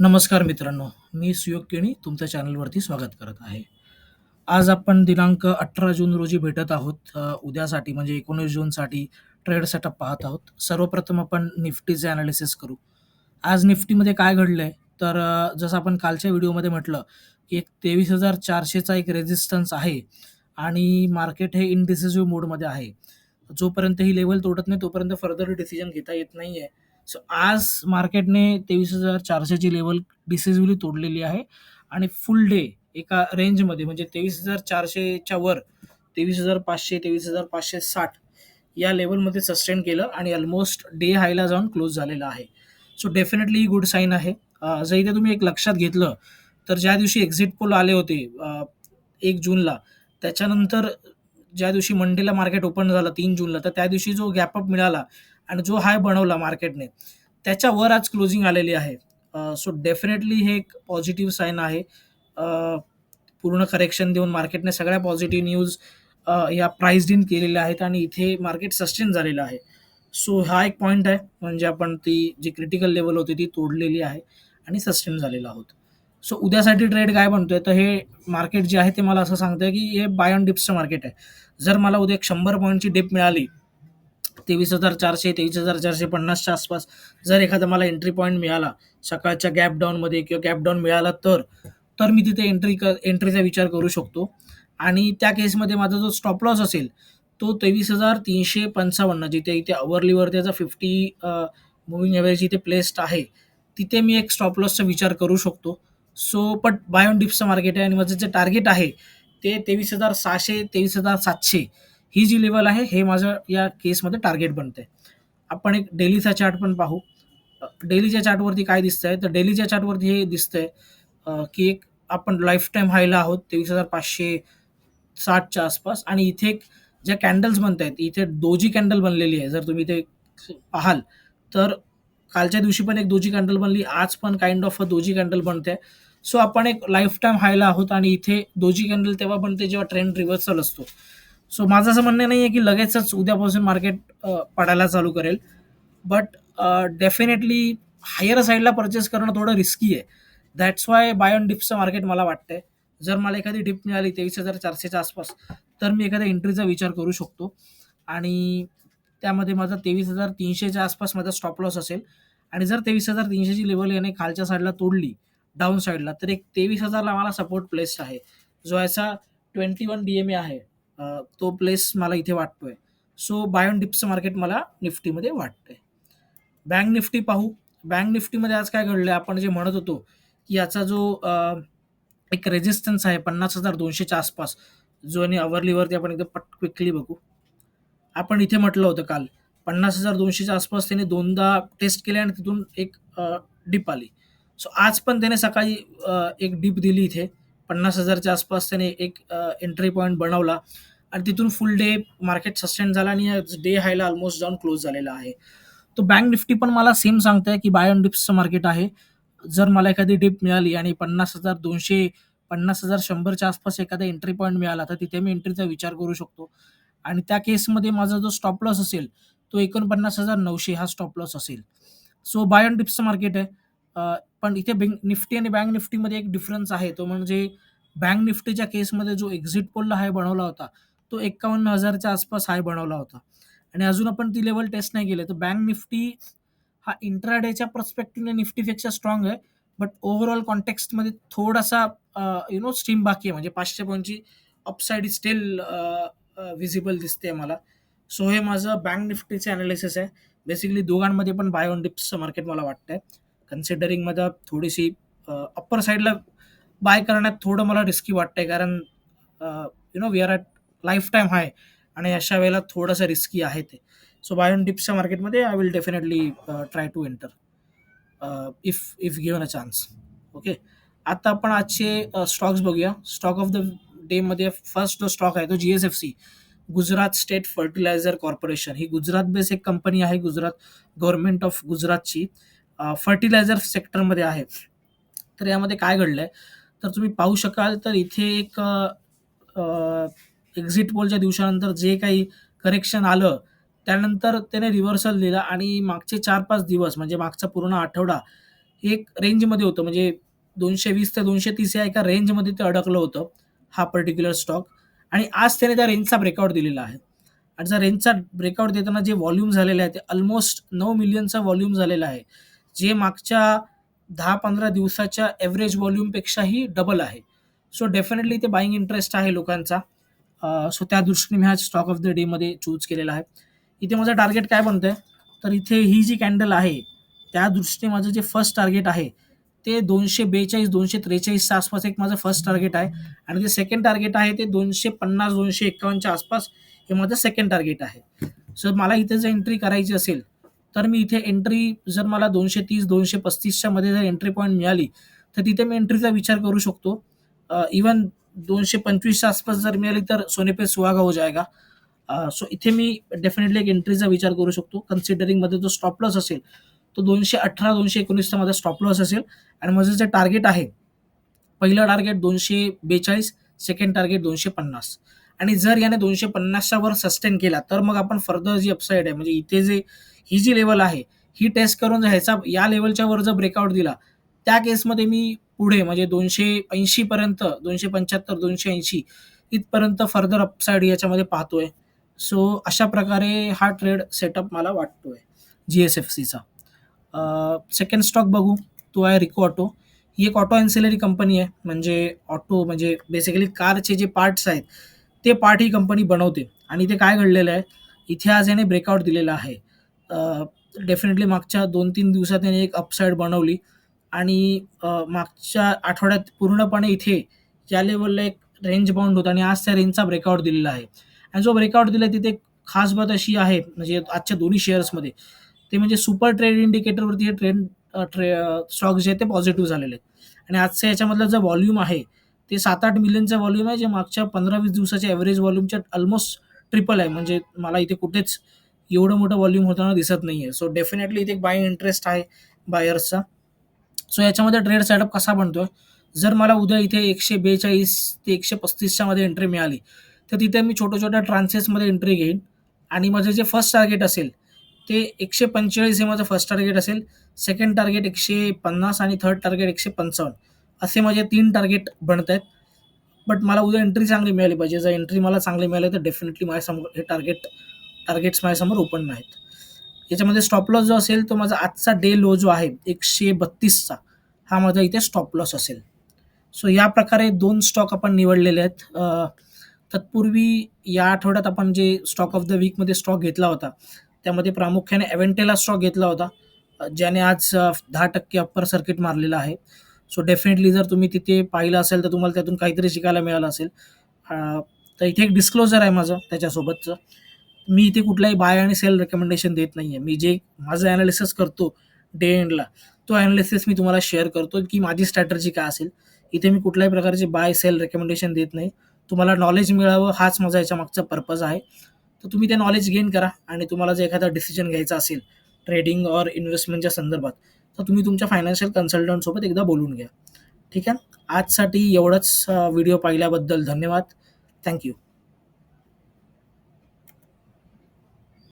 नमस्कार मित्रांनो, मी सुयोग केणी तुमच्या चॅनलवरती स्वागत करत आहे. आज आपण दिनांक 18 जून रोजी भेटत आहोत. उद्यासाठी म्हणजे 19 जूनसाठी ट्रेड सेटअप पाहत आहोत. सर्वप्रथम आपण निफ्टीचे ॲनालिसिस करू. आज निफ्टीमध्ये काय घडलंय, तर जसं आपण कालच्या व्हिडिओमध्ये म्हटलं, की एक तेवीस हजार चारशेचा एक रेझिस्टन्स आहे आणि मार्केट हे इनडिसिसिव्ह मोडमध्ये आहे. जोपर्यंत ही लेवल तोडत नाही, तोपर्यंत फर्दर डिसिजन घेता येत नाही आहे सो आज मार्केटने 23,400 ची लेव्हल डिसिसिव्हली तोडलेली आहे आणि फुल डे एका रेंजमध्ये म्हणजे तेवीस हजार चारशेच्या वर 23,500, 23,560 या लेवलमध्ये सस्टेन केलं आणि अल्मोस्ट डे हायला जाऊन क्लोज झालेलं आहे. सो डेफिनेटली ही गुड साईन आहे. जर इथे तुम्ही एक लक्षात घेतलं, तर ज्या दिवशी एक्झिट पोल आले होते एक जूनला, त्याच्यानंतर ज्या दिवशी मंडेला मार्केट ओपन झालं तीन जूनला, तर त्या दिवशी जो गॅपअप मिळाला आणि जो हाय बनवला मार्केटने, त्याच्यावर आज क्लोजिंग आलेली आहे. सो डेफिनेटली हे एक पॉझिटिव्ह साईन आहे. पूर्ण करेक्शन देऊन मार्केटने सगळ्या पॉझिटिव्ह न्यूज या प्राइस्ड इन केलेल्या आहेत आणि इथे मार्केट सस्टेन झालेलं आहे. सो हा एक पॉईंट आहे. म्हणजे आपण ती जी क्रिटिकल लेवल होती ती तोडलेली आहे आणि सस्टेन झालेला आहोत. सो उद्यासाठी ट्रेड काय बनतोय, तर हे मार्केट जे आहे ते मला असं सांगतंय, की हे बाय ऑन डिप्सचं मार्केट आहे. जर मला उद्या एक शंभर पॉईंटची डिप मिळाली तेवीस हजार चारशे तेवीस हजार चारशे पन्नासच्या आसपास जर एखादा मला एंट्री पॉईंट मिळाला, सकाळच्या गॅप डाऊनमध्ये किंवा गॅप डाऊन मिळाला तर, तर मी तिथे एंट्री क एंट्रीचा विचार करू शकतो आणि त्या केसमध्ये माझा जो स्टॉप लॉस असेल, तो 23,355 जिथे इथे अवरलीवर त्याचा फिफ्टी मुव्हिंग एव्हरेज इथे प्लेस्ड आहे. तिथे मी एक स्टॉप लॉसचा विचार करू शकतो. सो बट बाय ऑन डिप्सचं मार्केट आहे आणि माझं जे टार्गेट आहे, ते 23,600, 23,700 ही जी लेवल आहे, हे माझं या केसमध्ये टार्गेट बनते आपण एक डेलीचा चार्ट पण पाहू. डेलीच्या चार्टवरती काय दिसतंय, तर डेलीच्या चार्टवरती हे दिसतंय की एक आपण लाईफटाईम हायला आहोत तेवीस हजार पाचशे साठच्या आसपास आणि इथे एक ज्या कॅन्डल्स आहेत इथे डोजी कॅन्डल बनलेली आहे. जर तुम्ही ते पाहाल, तर कालच्या दिवशी पण एक दोजी कॅन्डल बनली. आज पण kind of a doji candle बनते. सो आपण एक लाईफटाईम हायला आहोत आणि इथे दोजी कॅन्डल तेव्हा बनते जेव्हा ट्रेंड रिव्हर्सल असतो. सो माझं असं म्हणणं नाही आहे की लगेचच उद्यापासून मार्केट पडायला चालू करेल. बट डेफिनेटली हायर साईडला पर्चेस करणं थोडं रिस्की आहे. दॅट्स वाय बाय ऑन डिप्सचं मार्केट मला वाटतंय. जर मला एखादी डिप मिळाली तेवीस हजार चारशेच्या आसपास, तर मी एखाद्या एंट्रीचा विचार करू शकतो आणि त्यामध्ये माझा तेवीस हजार तीनशेच्या आसपास माझा स्टॉप लॉस असेल आणि जर तेवीस हजार तीनशेची लेवल याने खालच्या साईडला तोडली, डाऊन साईडला तर एक तेवीस हजारला मला सपोर्ट प्लेस आहे. जो याचा 21 डीएमए आहे, तो प्लेस मला इथे वाटतोय. सो बाय ऑन मार्केट मला निफ्टीमध्ये वाटतंय. बँक निफ्टी पाहू. बँक निफ्टीमध्ये आज काय घडलंय, आपण जे म्हणत होतो, की याचा जो एक रेजिस्टन्स आहे पन्नास हजार दोनशेच्या आसपास, जो याने अवरलीवरती आपण एकदम पट क्विकली बघू. आपण इथे म्हटलं होतं काल पन्नास हजार दोनशेच्या आसपास त्याने दोनदा टेस्ट केले आणि तिथून एक डीप डिप आली. सो आज पण त्याने सकाळी एक डिप दिली इथे पन्नास हजारच्या आसपास त्याने एक एंट्री पॉईंट बनवला आणि तिथून फुल डे मार्केट सस्टेन झाला आणि डे हायला ऑलमोस्ट जाऊन क्लोज झालेला आहे. तो बँक निफ्टी पण मला सेम सांगतंय, की बाय ऑन डिप्सचं मार्केट आहे. जर मला एखादी डिप मिळाली आणि पन्नास हजार दोनशे पन्नास हजार शंभरच्या आसपास एखादा एंट्री पॉईंट मिळाला, तर तिथे मी एंट्रीचा विचार करू शकतो आणि त्या केसमध्ये माझा जो स्टॉप लॉस असेल, तो 49,900 हा स्टॉप लॉस असेल. सो बाय ऑन डिप्सचं मार्केट आहे. अ, पण इथे बँक निफ्टी आणि बँक निफ्टीमध्ये एक डिफरन्स आहे. तो म्हणजे बँक निफ्टीच्या केसमध्ये जो एक्झिट पोलला हाय बनवला होता, तो 51,000 हजारच्या आसपास हाय बनवला होता आणि अजून आपण ती लेव्हल टेस्ट नाही केली. तर बँक निफ्टी हा इंट्राडेच्या पर्स्पेक्टिव्हने निफ्टीपेक्षा स्ट्राँग आहे. बट ओव्हरऑल कॉन्टेक्स्टमध्ये थोडासा अ, यू नो स्टीम बाकी आहे. म्हणजे 500 पॉईंटची अपसाईड इज स्टिल व्हिजिबल दिसते मला. सो हे माझं बँक निफ्टीचं ॲनालिसिस आहे. बेसिकली दोघांमध्ये पण बाय ऑन डिप्सचं मार्केट मला वाटतंय. कन्सिडरिंग मला थोडीशी अप्पर साइडला बाय करण्यात थोडं मला रिस्की वाटतंय कारण you you know we are at lifetime high आणि अशा वेळेला थोडंसं रिस्की आहे ते. सो बाय ऑन डिप्सच्या मार्केटमध्ये I will definitely try to enter if if given a chance. Okay. आता आपण आजचे स्टॉक्स बघूया. स्टॉक ऑफ द डेमध्ये फर्स्ट जो स्टॉक आहे तो G S F C Gujarat state fertiliser corporation. ही गुजरात बेस एक कंपनी आहे. गुजरात गव्हर्नमेंट ऑफ गुजरातची फर्टिलायझर सेक्टरमध्ये आहे. तर यामध्ये काय घडलंय, तर तुम्ही पाहू शकाल तर इथे एक एक्झिट पोलच्या दिवसानंतर जे काही करेक्शन आलं, त्यानंतर त्याने रिव्हर्सल दिला आणि मागचे 4-5 दिवस म्हणजे मागचा पूर्ण आठवडा एक रेंजमध्ये होतं. म्हणजे दोनशे वीस ते दोनशे तीस या एका रेंजमध्ये ते अडकलं होतं हा पर्टिक्युलर स्टॉक आणि आज त्याने त्या रेंजचा ब्रेकआउट दिलेला आहे. आणि त्या रेंजचा ब्रेकआउट देताना जे व्हॉल्यूम झालेलं आहे ते ऑलमोस्ट नऊ मिलियनचा व्हॉल्यूम झालेला आहे. जे मागच्या दहा पंधरा दिवसाच्या ॲव्हरेज व्हॉल्यूमपेक्षाही डबल आहे. सो डेफिनेटली ते बाईंग इंटरेस्ट आहे लोकांचा. सो त्या दृष्टीने मी हा स्टॉक ऑफ द डेमध्ये चूज केलेला आहे. इथे माझं टार्गेट काय बनतं आहे तर इथे ही जी कॅन्डल आहे त्या दृष्टीने माझं जे फर्स्ट टार्गेट आहे ते दोनशे बेचाळीस दोनशे त्रेचाळीसच्या आसपास एक माझं फर्स्ट टार्गेट आहे. आणि जे सेकंड टार्गेट आहे ते दोनशे पन्नास दोनशे एक्कावन्नच्या आसपास हे माझं सेकंड टार्गेट आहे. सो मला इथे जर एंट्री करायची असेल तर मी इथे एंट्री जर मला दोनशे तीस दोनशे पस्तीसच्या मध्ये जर एंट्री पॉईंट मिळाली तर तिथे मी एंट्रीचा विचार करू शकतो. इवन दोनशे पंचवीसच्या आसपास जर मिळाली तर सोनेपे सुहागा हो जाएगा सो इथे मी डेफिनेटली एक एंट्रीचा विचार करू शकतो. कन्सिडरिंगमध्ये जो स्टॉप लॉस असेल तो दोनशे अठरा दोनशे एकोणीसचा माझा स्टॉप लॉस असेल. आणि माझं जे टार्गेट आहे पहिलं टार्गेट दोनशे बेचाळीस सेकंड टार्गेट दोनशे पन्नास आणि जर याने दोनशे पन्नासच्या वर सस्टेन केला तर मग आपण फर्दर जी अपसाईड आहे म्हणजे इथे जे ही जी लेवल आहे ही टेस्ट करून जर ह्याचा या लेवलच्या वर जर ब्रेकआउट दिला त्या केसमध्ये मी पुढे म्हणजे दोनशे ऐंशीपर्यंत दोनशे पंच्याहत्तर दोनशे ऐंशी इथपर्यंत फर्दर अपसाईड याच्यामध्ये पाहतोय. सो अशा प्रकारे हा ट्रेड सेटअप मला वाटतोय जी एस एफ सीचा सेकंड स्टॉक बघू तो आहे रिको ऑटो ही एक ऑटो अँसिलरी कंपनी आहे म्हणजे ऑटो म्हणजे बेसिकली कारचे जे पार्ट्स आहेत ते पार्ट ही कंपनी बनवते. आणि इथे काय घडलेलं आहे? इथे आज याने ब्रेकआउट दिलेला आहे. डेफिनेटली मागच्या दोन तीन दिवसात याने एक अपसाईड बनवली. आणि मागच्या आठवड्यात पूर्णपणे इथे या लेवलला एक रेंज बाउंड होता आणि आज त्या रेंजचा ब्रेकआउट दिलेला आहे. आणि जो ब्रेकआउट दिला तिथे एक खास बात अशी आहे म्हणजे आजच्या दोन्ही शेअर्समध्ये ते म्हणजे सुपर ट्रेड इंडिकेटरवरती हे ट्रेंड ट्रे स्टॉक जे आहेत ते पॉझिटिव्ह झालेले आहेत. आणि आजच्या याच्यामधलं जो व्हॉल्यूम आहे ते सात आठ मिलियनचं व्हॉल्यूम आहे जे मागच्या पंधरा वीस दिवसाच्या ॲव्हरेज व्हॉल्यूमच्या ऑलमोस्ट ट्रिपल आहे. म्हणजे मला इथे कुठेच एवढं मोठं व्हॉल्यूम होताना दिसत नाही आहे सो डेफिनेटली इथे एक बाईंग इंटरेस्ट आहे बायर्सचा सो याच्यामध्ये ट्रेड सेटअप कसा बनतोय? जर मला उद्या इथे एकशे बेचाळीस ते एकशे पस्तीसच्या मध्ये एंट्री मिळाली तर तिथे मी छोट्या छोट्या ट्रान्सेसमध्ये एंट्री घेईन. आणि माझं जे फर्स्ट टार्गेट असेल ते एकशे पंचेचाळीस हे माझं फर्स्ट टार्गेट असेल. सेकंड टार्गेट एकशे पन्नास आणि थर्ड टार्गेट एकशे पंचावन्न. असे माझे तीन टार्गेट बनत आहेत बट मला उद्या एंट्री चांगली मिळाली पाहिजे. जर एंट्री मला चांगली मिळाली तर डेफिनेटली माझ्यासमोर हे टार्गेट टार्गेट्स माझ्यासमोर ओपन नाहीत. याच्यामध्ये स्टॉप लॉस जो असेल तो माझा आजचा डे लो जो आहे एकशे बत्तीसचा हा माझा इथे स्टॉप लॉस असेल. सो या प्रकारे दोन स्टॉक आपण निवडलेले आहेत. तत्पूर्वी या आठवड्यात आपण जे स्टॉक ऑफ द वीकमध्ये स्टॉक घेतला होता त्यामध्ये प्रामुख्याने एव्हेंटेला स्टॉक घेतला होता ज्याने आज दहा टक्के अप्पर सर्किट मारलेला आहे. सो डेफिनेटली जर तुम्ही तिथे पाहिलं असेल तर तुम्हाला त्यातून काहीतरी शिकायला मिळालं असेल. तर इथे एक डिस्क्लोजर आहे माझं त्याच्यासोबतचं. मी इथे कुठलाही बाय आणि सेल रेकमेंडेशन देत नाही आहे मी जे माझं ॲनालिसिस करतो डे एंडला तो ॲनालिसिस मी तुम्हाला शेअर करतो की माझी स्ट्रॅटर्जी काय असेल. इथे मी कुठल्याही प्रकारचे बाय सेल रेकमेंडेशन देत नाही. तुम्हाला नॉलेज मिळावं हाच माझा याच्या मागचा पर्पज आहे. तर तुम्ही ते नॉलेज गेन करा आणि तुम्हाला जर एखादा डिसिजन घ्यायचा असेल ट्रेडिंग और इन्व्हेस्टमेंटच्या संदर्भात तर तुम्ही तुमच्या फायनान्शियल कन्सल्टंटसोबत एकदा बोलून घ्या. ठीक आहे? आजसाठी एवढंच व्हिडिओ पाहिल्याबद्दल धन्यवाद. थँक्यू